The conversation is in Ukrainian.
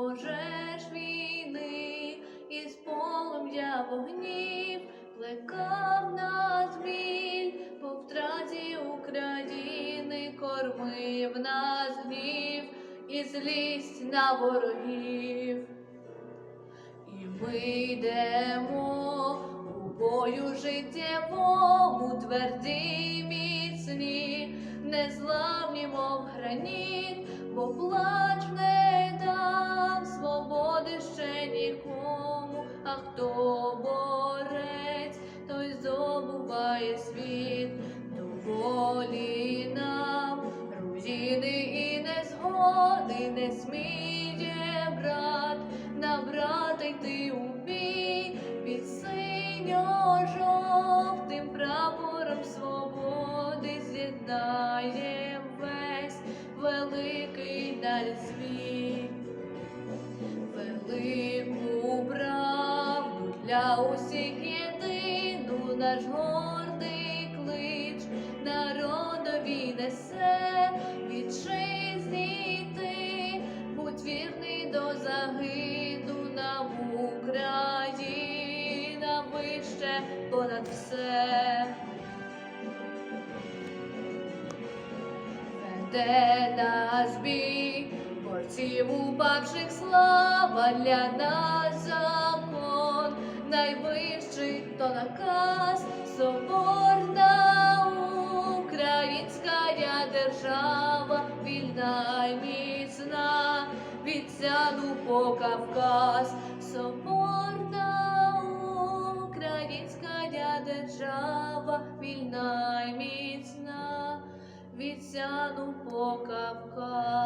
пожеж війни, із полум'я вогнів плекав нас біль, по втраті України кормив нас гнів і злість на ворогів. І ми йдемо у бою життєвому, тверді міцні, незламні, мов граніт, бо плач хто борець, той здобуває світ. Доволі нам, руїни і незгоди не сміє брат, на брата йти у бій під синьо-жовтим прапором свободи з'єднаєм весь великий далі світ, для усіх єдину наш гордий клич народові несе вітчизні ти, будь вірний до загину нам Україна вище понад все. Веде нас бій, борців упавших слава для нас закон, найвищий то наказ, соборна українська держава, вільна й міцна, від сяду по Кавказ, соборна українська держава, вільна й міцна від сяну по Кавказ.